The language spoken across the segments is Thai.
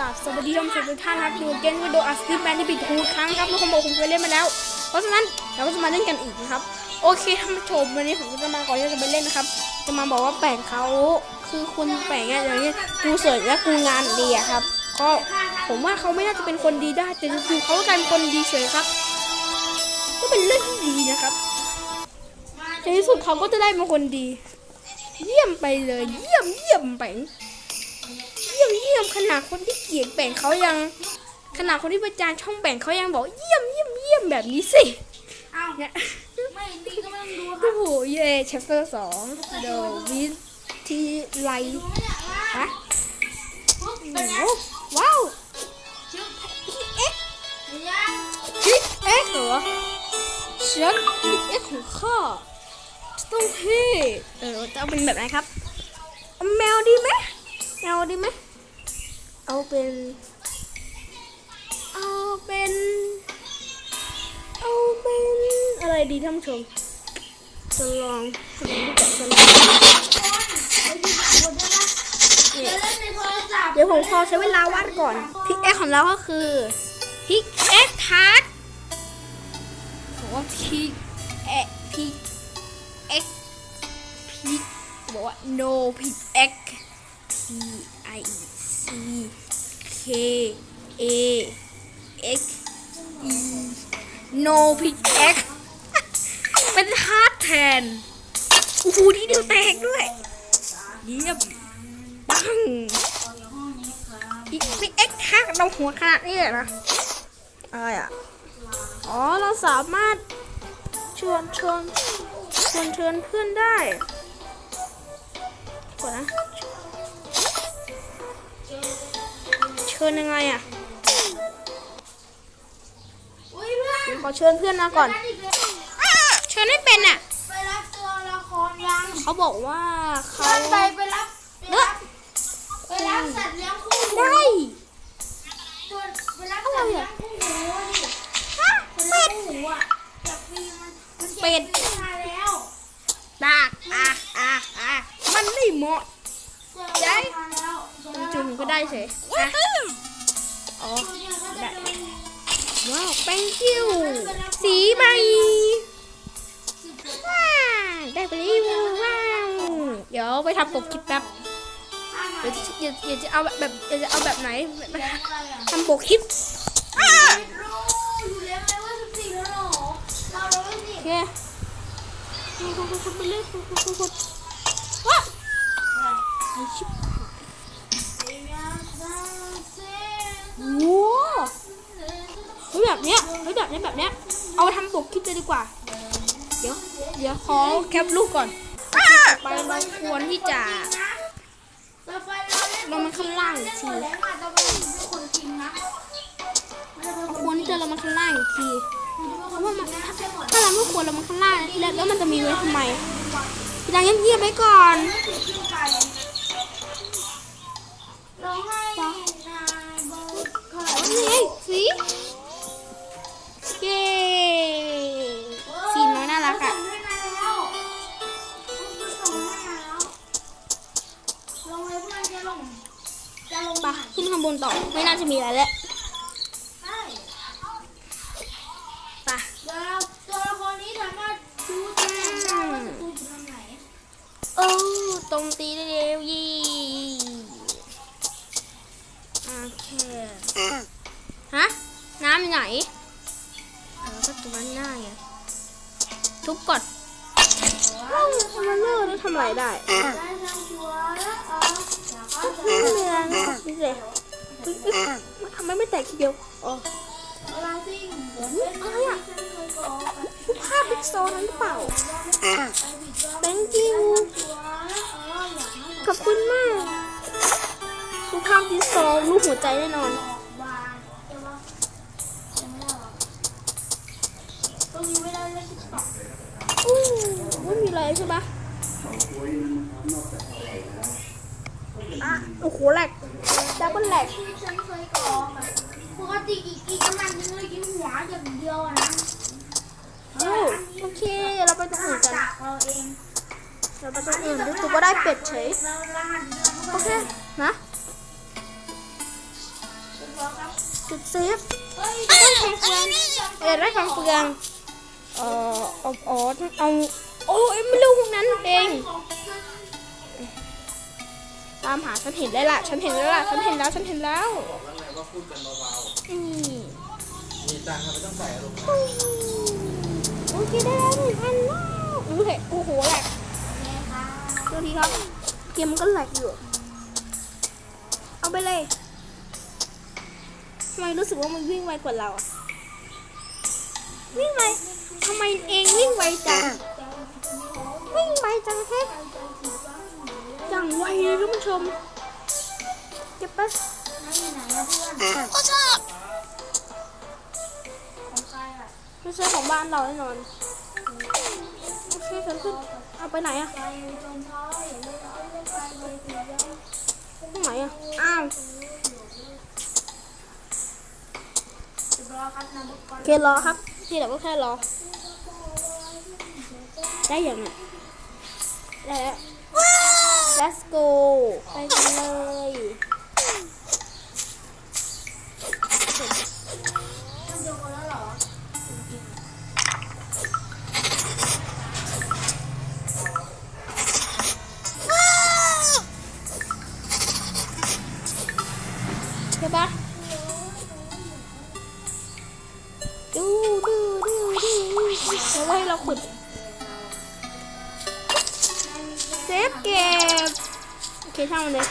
กับสวัสดีท่านผู้ชมทุกท่านครับอยู่เกมวิดีโออัสติแบนที่ปิดหูครั้งครับทุกคนบอกผมเคยเล่นมาแล้ว เพราะฉะนั้นเราก็จะมาเล่นกันอีกนะครับ โอเคท่านผู้ชมวันนี้ผมก็จะมาก่อนที่จะไปเล่นนะครับ จะมาบอกว่าแปลงเขาคือคุณแปลงอะอย่างนี้กูเสิร์ชและกูงานดีอะครับ ก็ผมว่าเขาไม่น่าจะเป็นคนดีได้แต่จู่ๆเขาก็กลายเป็นคนดีเฉยครับ ก็เป็นเรื่องที่ดีนะครับในที่สุดเขาก็จะได้เป็นคนดี เยี่ยมไปเลย เยี่ยมเยี่ยมแปลง เยี่ยมเยี่ยมขนาดคนที่เกลียดแบ่งเขายัง ขนาดคนที่ประจานช่องแบ่งเขายังบอกเยี่ยมเยี่ยมเยี่ยมแบบนี้สิอ้าวเนี่ยไม่ดีก็ไม่ต้องดูครัโอ้บโหเย่แชปเตอร์สองเดอะวิทีไลดูเนี่ยว่าฮะปุ๊บโอ้เป็นไงโหว้าวชึบเอ็กเห็นยังพิกเอ็กเหรอฉันพิกเอ็กของข้าจะต้องเท่เออจะเอาเป็นแบบไหนครับเอาแมวดีไหมแมวดีไหม เอาเป็น เอาเป็น เอาเป็น อะไรดีท่านผู้ชมจะลองทำดูก่อนจะลองเดี๋ยวเล่นในโทรศัพท์เดี๋ยวผมขอใช้เวลาวาดก่อนพิกเอ็กของเราก็คือพิกเอ็กทัสบอกว่าพิกเอ็กพิกเอ็กพิกบอกว่า no พิกเอ็ก P I K A X E no พิกเอ็กเป็นฮาร์ดแทนโอ้โหที่เดียวแตกด้วยเยี่ยมปังอีกพิกเอ็กฮักเราหัวขนาดนี้เลยนะอะไรอะ อ๋อ เราสามารถชวนชวนชวนเชิญเพื่อนได้ก่อนนะ ชิญยังไงอะอุ้ยเพื่อนเดี๋ยวขอเชิญเพื่อนมาก่อนนั่นอีกแล้วเชิญไม่เป็นอะ ไปรับตัวละครยังเขาบอกว่าเขาเพื่อนไปไปรับไปรับไปรับสัตว์เลี้ยงคู่หูได้ตัวไปรับสัตว์เลี้ยงคู่หูดิฮะคนเป็เลี้ยดงคู่หูอะจากปีมันมันเป็ดจ็บมาแล้วดากอะอะอะมันไม่เหมาะเจอมาแล้ว จุ่มก็ได้เฉยอะอ๋อได้ว้าว thank you สีใหม่ว้าวได้ไปแล้วว้าวเดี๋ยวไปทำปกคลิปแป๊บเดี๋ยวจะเดี๋ยวเดี๋ยวจะเอาแบบแบบเดี๋ยวจะเอาแบบไหนแบบทำปกคลิปอยู่แล้วไงว่าสิบสี่แล้วเหรอเราเราไม่สิโอเคคุณคุณคุณไปเรื่อยคุณคุณคุณคุณว้า แบบเนี้ยเฮ้ยแบบเนี้ยแบบเนี้ย เอาทำปกคลิปเลยดีกว่า เดี๋ยว เดี๋ยวขอแคปรูปก่อนไปเราควรที่จะลงมาข้างล่างอีกทีแล้วมาต้องเป็นคนจะเราควรที่จะลงมาข้างล่างอีกทีเพราะว่ามันถ้าเราไม่ควรลงมาข้างล่างแล้วแล้วมันจะมีไว้ทำไมพี่ดังเงียบๆไว้ก่อนร้องไห้นายบอกขอนี่ไงสีางบนต่อ ไม่น่าจะมีอะไรแล้วใช่ไปเดี๋ยวเราตัวละครนี้สามารถดูตำแหน่งได้ว่าศัตรูอยู่ตรงไหนโอ้ตรงตีได้เร็วยี่โอเคฮะน้ำอยู่ไหนเออก็ตรงนั้นหน้าไงทุบก่อนเอ้าทำไมเลิกแล้วทำอะไรได้ได้ทั้งตัวและเออแล้วก็จะไม่เป็นไร นี่สิทำไมไม่แตกทีเดียวอ๋ออะไรอะคยบอกรูปภาพพิกโซนั้นหรือเปล่าและเอออยากให้ขอบคุณมากรูปภาพพิกโซรูปหัวใจแน่นอนต้อตรงนี้ไม่ได้เล่นติ๊กต็อกอู้ไม่มีอะไรใช่ปะอะโอ้โหแหลก ดับเบิลแหลกที่ฉันเคยกรอกอะปกติอีกอีกน้ำมันนึงเลยกินหัวอย่างเดียวนะโอ้โอเค เราไปตรงอื่นกัน จากเราเองเราไปตรงอื่นจู่ๆก็ได้เป็ดเฉย เรารหัสเดือนโอเค นะจุดเซฟเฮ้ยต้องฟังเฟืองเออได้ฟังเฟืองเอ่อเอาอ๋อเอาโอ้ยไม่รู้พวกนั้นเองตามหาฉันเห็นได้ละฉันเห็นแล้วล่ะฉันเห็นแล้วฉันเห็นแล้วบอกแล้วไงว่าพูดกันเบาอืมๆมีตังค์ทำไมต้องใส่อารมณ์โอเคได้แล้วหนึ่งอันแล้วโอเคโอ้โหแหลกเดี๋ยวทีครับเกมมันก็แหลกอยู่เอาไปเลยทำไมรู้สึกว่ามันวิ่งไวกว่าเราอะวิ่งไวทำไมเองวิ่งไวจังวิ่งไวจังแฮะ อย่างไวเลยท่านผู้ชมเก็บไปไม่ไหนอะเพื่อนของใครอะไม่ใช่ของบ้านเราแน่นอนโอเคฉันขึ้นเอาไปไหนอะไปจนท้ายเลยเอาไปไปเลยถึงยังตรงไหนอะอ้าวจะรอครับนะบุกก่อนโอเครอครับที่เหลือก็แค่รอ ได้ยังไงได้แล้ว let's go ไปกันเลยมันจะหมดแล้วเหรอใช่ปะดูดูดูดูแล้วให้เราขุด เซฟเกมโอเคช่างมันเลย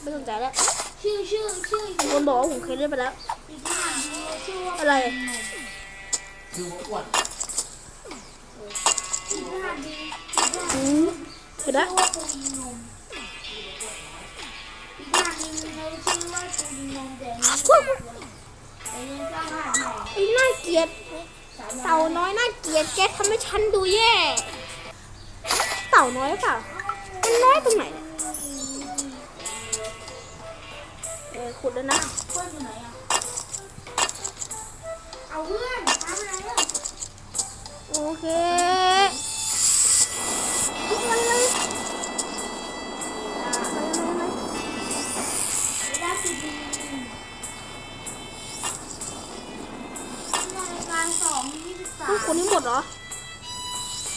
ไม่สนใจแล้วชื่อชื่อชื่อมีคนบอกว่าผมเคยเล่นไปแล้ว อีกที่อ่านดูชื่อว่าอะไรคือหัวอ้วนอีกที่อ่านดีอืมเห็นแล้วอว่างนมอีกที่อ่าชื่อว่าปูนมแต่นี่แต่ยังสร้างหาดใหม่ไอ้น่าเกลียดเต่าน้อยน่าเกลียดแกทำให้ฉันดูแย่ เต่าน้อยหรือเปล่า มันน้อยตรงไหนเนี่ยเออขุดแล้วนะเพื่อนอยู่ไหนอะ เอาเพื่อนตามอะไรอะโอเคทุกวันเลยมาเลยมาเลยเวลาสิบดีรายการสองยี่สิบสาพวมกคนนี้หมดเหรอ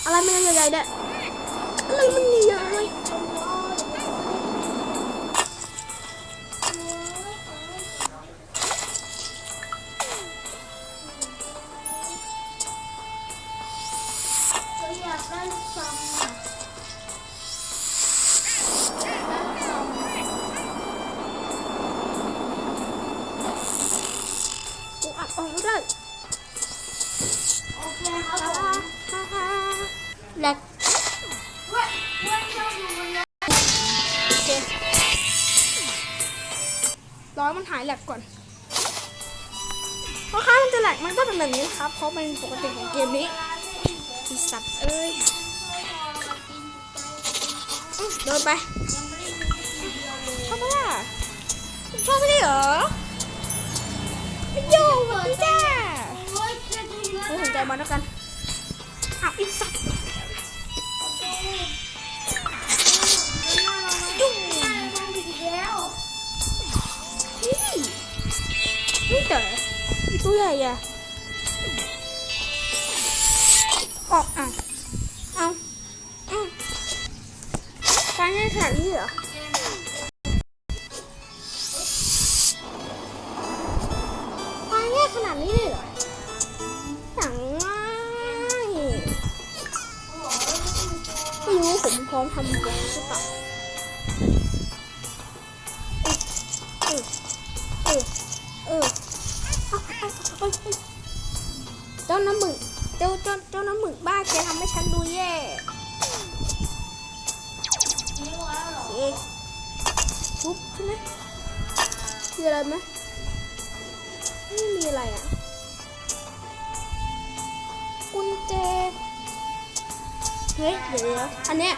อะไรมันใหญ่ๆเนี่ย อะไรมันใหญ่ๆ ร้อยมันหายแหลกก่อนเพราะค้ามันจะแหลกมันก็เป็นแบบนี้นะครับ เพราะมันเป็นปกติของเกมนี้ไอีสัตว์เอ้ยอื้อเดินไปชอบไหมล่ะชอบไม่ได้เหรอไม่โยงเหมือนจ้าโอ้ยจะดูเยอะไม่สนใจมันแล้วกันอ้าวไอีสัตว์ นี่เต๋อตัวใหญ่อะออกอะเอาเอาการง่ายขนนี้เหรอการง่ขนาดนี้เลยเหรออย่างง่ายไม่รู้ผมพร้อมทำแกงหรือเปล่าเออเออเออ เอาเจ้าน้ำหมึกเจ้าเจ้าเจ้าน้ำหมึกบ้าแกทำให้ฉันดูแย่เอ๊ปุ๊บใช่ไหมมีอะไรไหมไม่มีอะไรอะ กุญแจ เฮ้ยเดี๋ยวเดี๋ยวอันเนี้ย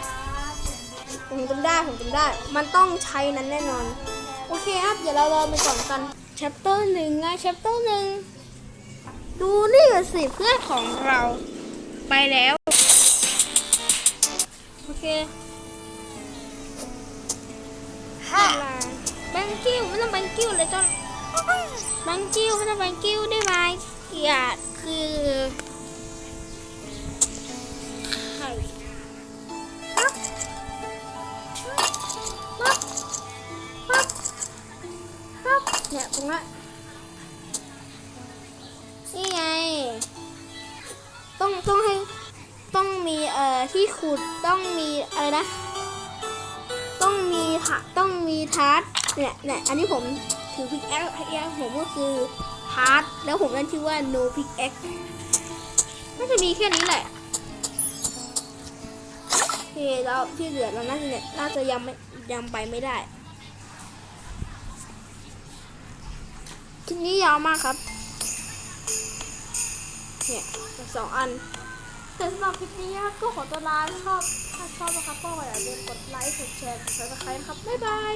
ผมจำได้ ผมจำได้ มันต้องใช้นั้นแน่นอน โอเคครับ เดี๋ยวเรารอไปก่อนกัน chapter หนึ่งไง chapter หนึ่ง ดูนี่สิเพื่อนของเราไปแล้ว โอเคแบงกิ้วไม่ต้องแบงกิ้วเลยจ้อนบังกิ้วเขาจะบังกิ้วได้ไหมเกลียดคือไข่ปั๊บปั๊บปั๊บปั๊บเนี่ยตรงนั้นนี่ อ่ที่ขุดต้องมีอะไรนะ ต้องมีถะต้องมีทาร์ตเนี่ยเนี่ยอันนี้ผมถือพิกแอคพิกแอคผมก็คือทาร์ตแล้วผมตั้งชื่อว่า no pick a x น่าจะมีแค่นี้แหละโอเคแล้วที่เหลือเราน่าจะเนี่ยน่าจะยังไม่ยังไปไม่ได้คลิปนี้ยาวมากครับ เนี่ยสองอัน แต่สำหรับคลิปนี้ครับก็ขอตัวลาชอบ ถ้าชอบนะครับก็อย่าลืมกดไลค์ กดแชร์ กดซับสไครต์นะครับ บ๊ายบาย